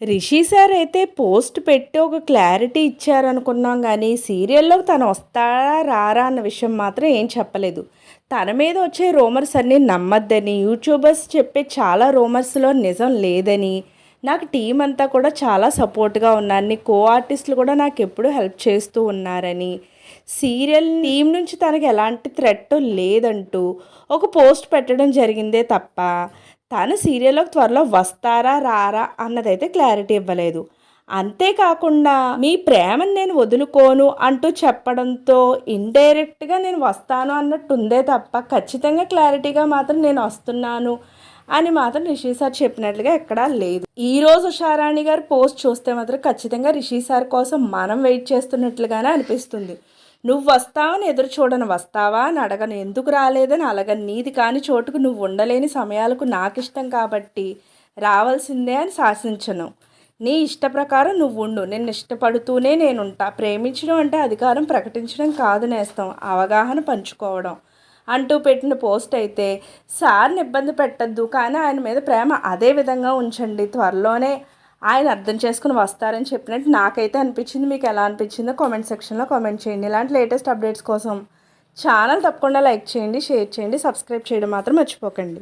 Rishi sir అయితే post పెట్టి ఒక క్లారిటీ ఇచ్చారనుకున్నాం కానీ సీరియల్లో తను వస్తారా రారా అన్న విషయం మాత్రం ఏం చెప్పలేదు. తన మీద వచ్చే రూమర్స్ అన్నీ నమ్మద్దని యూట్యూబర్స్ చెప్పే చాలా రూమర్స్లో నిజం లేదని నాకు టీం అంతా కూడా చాలా సపోర్ట్గా ఉన్నారని కో ఆర్టిస్టులు కూడా నాకు ఎప్పుడూ హెల్ప్ చేస్తూ ఉన్నారని సీరియల్ టీం నుంచి తనకి ఎలాంటి థ్రెట్ లేదంటూ ఒక పోస్ట్ పెట్టడం జరిగిందే తప్ప తను సీరియల్లోకి త్వరలో వస్తారా రారా అన్నదైతే క్లారిటీ ఇవ్వలేదు. అంతేకాకుండా మీ ప్రేమను నేను వదులుకోను అంటూ చెప్పడంతో ఇండైరెక్ట్గా నేను వస్తాను అన్నట్టు ఉందే తప్ప ఖచ్చితంగా క్లారిటీగా మాత్రం నేను వస్తున్నాను అని మాత్రం రిషి సార్ చెప్పినట్లుగా ఎక్కడా లేదు. ఈ రోజు ఉషారాణి గారు పోస్ట్ చూస్తే మాత్రం ఖచ్చితంగా రిషి సార్ కోసం మనం వెయిట్ చేస్తున్నట్లుగానే అనిపిస్తుంది. నువ్వు వస్తావని ఎదురు చూడని వస్తావా అని అడగను. ఎందుకు రాలేదని అలగని. నీది కాని చోటుకు నువ్వు ఉండలేని సమయాలకు నాకు ఇష్టం కాబట్టి రావాల్సిందే అని శాసించను. నీ ఇష్ట ప్రకారం నువ్వు ఉండు. నిన్ను ఇష్టపడుతూనే నేనుంటా. ప్రేమించడం అంటే అధికారం ప్రకటించడం కాదు నేస్తాం. అవగాహన పంచుకోవడం అంటూ పెట్టిన పోస్ట్ అయితే సార్ని ఇబ్బంది పెట్టద్దు కానీ ఆయన మీద ప్రేమ అదే విధంగా ఉంచండి. త్వరలోనే ఆయన అర్థం చేసుకుని వస్తారని చెప్పినట్టు నాకైతే అనిపించింది. మీకు ఎలా అనిపించిందో కామెంట్ సెక్షన్లో కామెంట్ చేయండి. ఇలాంటి లేటెస్ట్ అప్డేట్స్ కోసం ఛానల్ తప్పకుండా లైక్ చేయండి షేర్ చేయండి సబ్స్క్రైబ్ చేయడం మాత్రం మర్చిపోకండి.